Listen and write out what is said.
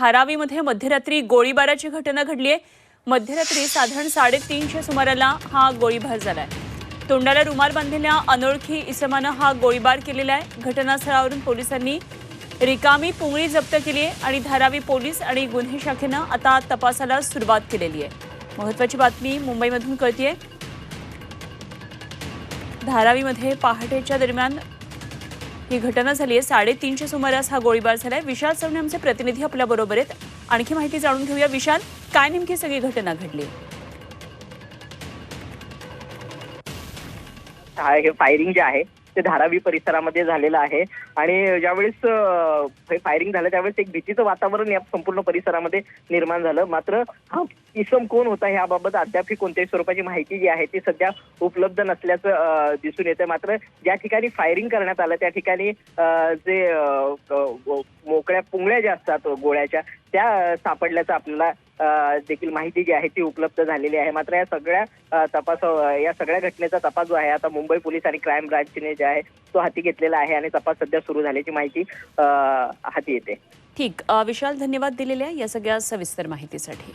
धारावीमध्ये मध्यरात्री गोळीबाराची घटना घडली आहे मध्यरात्री साधारण साडेतीनच्या सुमाराला हा गोळीबार झाला आहे तोंडाला रुमाल बांधलेल्या अनोळखी इसमानं हा गोळीबार केलेला आहे. घटनास्थळावरून पोलिसांनी रिकामी पुंगळी जप्त केली आहे आणि धारावी पोलीस आणि गुन्हे शाखेनं आता तपासाला सुरुवात केलेली आहे महत्वाची बातमी मुंबईमधून कळतीये. धारावीमध्ये पहाटेच्या दरम्यान ही घटना झाली आहे. साडेतीनच्या सुमारास हा गोळीबार झालाय. विशाल चव्हाण आमचे प्रतिनिधी आपल्या बरोबर आहेत. आणखी माहिती जाणून घेऊया. विशाल काय नेमकी सगळी घटना घडली? फायरिंग जे आहे ते धारावी परिसरामध्ये झालेलं आहे. आणि ज्यावेळेस फायरिंग झालं त्यावेळेस एक भीतीचं वातावरण या संपूर्ण परिसरामध्ये निर्माण झालं. मात्र हा इसम कोण होता याबाबत अद्याप कोणत्याही स्वरूपाची माहिती जी आहे ती सध्या उपलब्ध नसल्याचं दिसून येतं मात्र ज्या ठिकाणी फायरिंग करण्यात आलं त्या ठिकाणी जे मोकळ्या पुंगळ्या ज्या असतात गोळ्याच्या त्या सापडल्याचं आपल्याला देखील माहिती जी आहे ती उपलब्ध झालेली आहे. मात्र या सगळ्या तपास या सगळ्या घटनेचा तपास जो आहे आता मुंबई पोलीस आणि क्राईम ब्रांचने जे आहे तो हाती घेतलेला आहे आणि तपास सध्या सुरू झाल्याची माहिती हाती येते. ठीक. विशाल धन्यवाद दिलेल्या या सगळ्या सविस्तर माहितीसाठी.